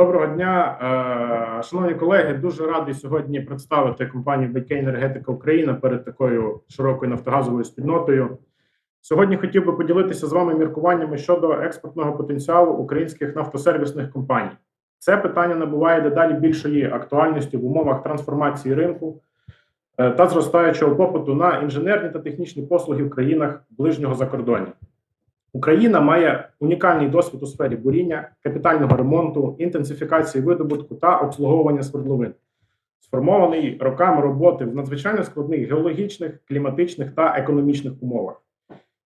Доброго дня, Е, шановні колеги. Дуже радий сьогодні представити компанію БК Енергетика Україна перед такою широкою нафтогазовою спільнотою. Сьогодні хотів би поділитися з вами міркуваннями щодо експортного потенціалу українських нафтосервісних компаній. Це питання набуває дедалі більшої актуальності в умовах трансформації ринку е, та зростаючого попиту на інженерні та технічні послуги в країнах ближнього закордоння. Україна має унікальний досвід у сфері буріння, капітального ремонту, інтенсифікації видобутку та обслуговування свердловин, сформований роками роботи в надзвичайно складних геологічних, кліматичних та економічних умовах.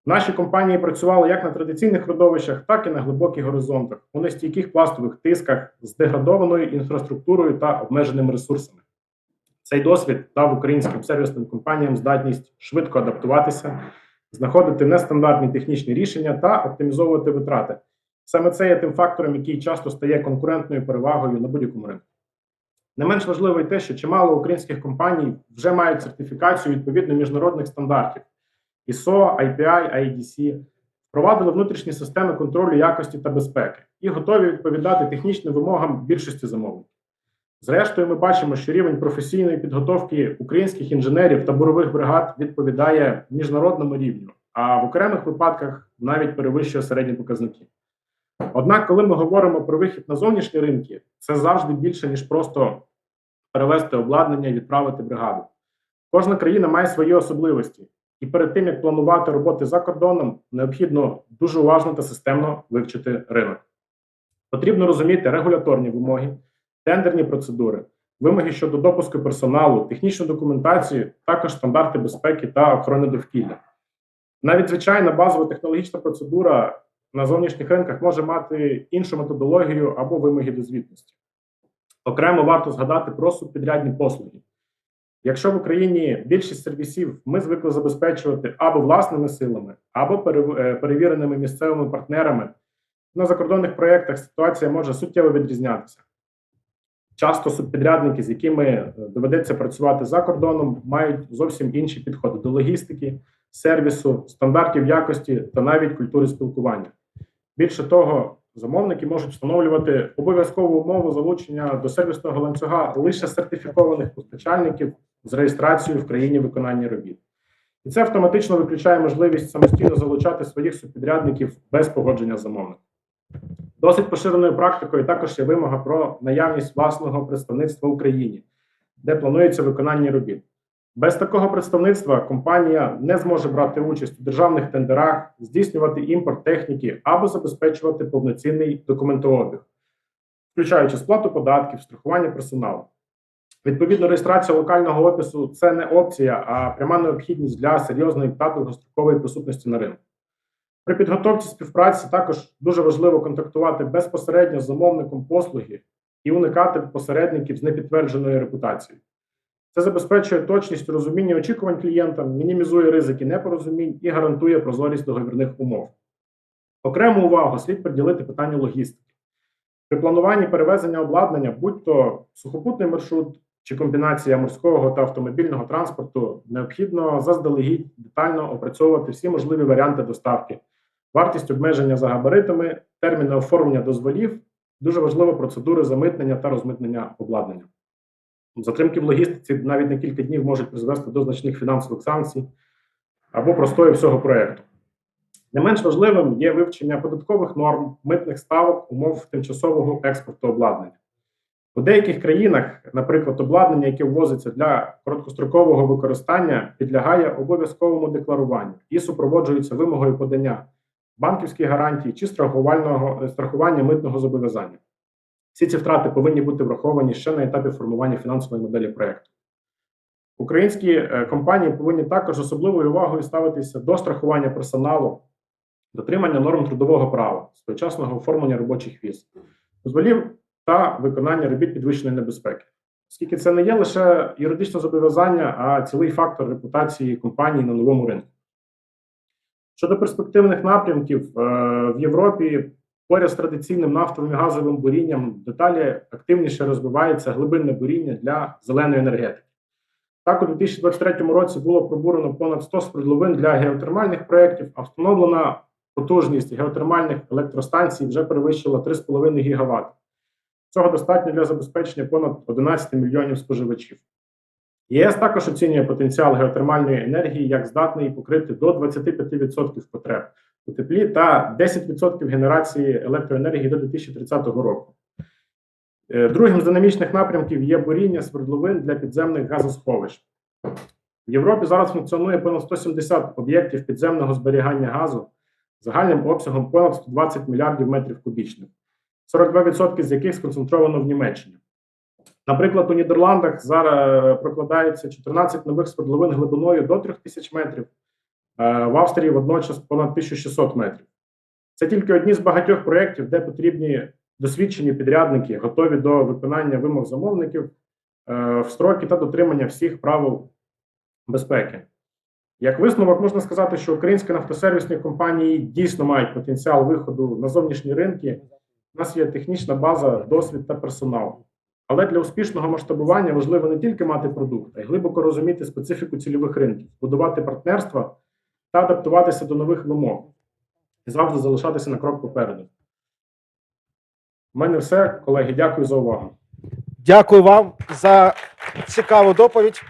Наші компанії працювали як на традиційних родовищах, так і на глибоких горизонтах, у нестійких пластових тисках з деградованою інфраструктурою та обмеженими ресурсами. Цей досвід дав українським сервісним компаніям здатність швидко адаптуватися знаходити нестандартні технічні рішення та оптимізовувати витрати. Саме це є тим фактором, який часто стає конкурентною перевагою на будь-якому ринку. Не менш важливо й те, що чимало українських компаній вже мають сертифікацію відповідно міжнародних стандартів ISO, IPI, IDC, впровадили внутрішні системи контролю якості та безпеки і готові відповідати технічним вимогам більшості замовників. Зрештою, ми бачимо, що рівень професійної підготовки українських інженерів та бурових бригад відповідає міжнародному рівню, а в окремих випадках навіть перевищує середні показники. Однак, коли ми говоримо про вихід на зовнішні ринки, це завжди більше ніж просто перевести обладнання і відправити бригаду. Кожна країна має свої особливості, і перед тим як планувати роботи за кордоном, необхідно дуже уважно та системно вивчити ринок. Потрібно розуміти регуляторні вимоги тендерні процедури, вимоги щодо допуску персоналу, технічну документацію, також стандарти безпеки та охорони довкілля. Навіть звичайна базова технологічна процедура на зовнішніх ринках може мати іншу методологію або вимоги до звітності. Окремо варто згадати про субпідрядні послуги. Якщо в Україні більшість сервісів ми звикли забезпечувати або власними силами, або е, перевіреними місцевими партнерами, на закордонних проєктах ситуація може суттєво відрізнятися. Часто субпідрядники, з якими е, доведеться працювати за кордоном, мають зовсім інші підходи до логістики, сервісу, стандартів якості та навіть культури спілкування. Більше того, замовники можуть встановлювати обов'язкову умову залучення до сервісного ланцюга лише сертифікованих постачальників з реєстрацією в країні виконання робіт. І це автоматично виключає можливість самостійно залучати своїх субпідрядників без погодження замовника. Досить поширеною практикою також є вимога про наявність власного представництва в Україні, де планується виконання робіт. Без такого представництва компанія не зможе брати участь у державних тендерах, здійснювати імпорт техніки або забезпечувати повноцінний документообіг, включаючи сплату податків, страхування персоналу. Відповідно, реєстрація локального офісу це не опція, а пряма необхідність для серйозної та довгострокової присутності на ринку. При підготовці співпраці також дуже важливо контактувати безпосередньо з замовником послуги і уникати посередників з непідтвердженою репутацією. Це забезпечує точність розуміння очікувань клієнта, мінімізує ризики непорозумінь і гарантує прозорість договірних умов. Окрему увагу слід приділити питанню логістики. При плануванні перевезення обладнання, будь-то сухопутний маршрут чи комбінація морського та автомобільного транспорту, необхідно заздалегідь детально опрацьовувати всі можливі варіанти доставки вартість обмеження за габаритами, терміни оформлення дозволів, дуже важлива процедури замитнення та розмитнення обладнання. Затримки в логістиці навіть на кілька днів можуть призвести до значних фінансових санкцій або простої всього проєкту. Не менш важливим є вивчення податкових норм, митних ставок, умов тимчасового експорту обладнання. У деяких країнах, наприклад, обладнання, яке ввозиться для короткострокового використання, підлягає обов'язковому декларуванню і супроводжується вимогою подання банківські гарантії чи страхувального страхування митного зобов'язання. Всі ці втрати повинні бути враховані ще на етапі формування фінансової моделі проєкту. Українські е, компанії повинні також особливою увагою ставитися до страхування персоналу, дотримання норм трудового права, своєчасного оформлення робочих віз, дозволів та виконання робіт підвищеної небезпеки. Оскільки це не є лише юридичне зобов'язання, а цілий фактор репутації компанії на новому ринку. Щодо перспективних напрямків е, в Європі поряд з традиційним нафтовим і газовим бурінням деталі активніше розвивається глибинне буріння для зеленої енергетики. Так, у 2023 році було пробурено понад 100 свердловин для геотермальних проєктів, а встановлена потужність геотермальних електростанцій вже перевищила 3,5 ГВт. Цього достатньо для забезпечення понад 11 мільйонів споживачів. ЄС також оцінює потенціал геотермальної енергії як здатний покрити до 25% потреб у теплі та 10% генерації електроенергії до 2030 року. Е, Другим з динамічних напрямків є буріння свердловин для підземних газосховищ. В Європі зараз функціонує понад 170 об'єктів підземного зберігання газу загальним обсягом понад 120 мільярдів метрів кубічних, 42% з яких сконцентровано в Німеччині. Наприклад, у Нідерландах зараз е, прокладається 14 нових свердловин глибиною до 3000 метрів, е, в Австрії водночас понад 1600 метрів. Це тільки одні з багатьох проєктів, де потрібні досвідчені підрядники, готові до виконання вимог замовників е, в строки та дотримання всіх правил безпеки. Як висновок можна сказати, що українські нафтосервісні компанії дійсно мають потенціал виходу на зовнішні ринки. У нас є технічна база, досвід та персонал. Але для успішного масштабування важливо не тільки мати продукт, а й глибоко розуміти специфіку цільових ринків, будувати партнерства та адаптуватися до нових вимог і завжди залишатися на крок попереду. У мене все, колеги. Дякую за увагу. Дякую вам за цікаву доповідь.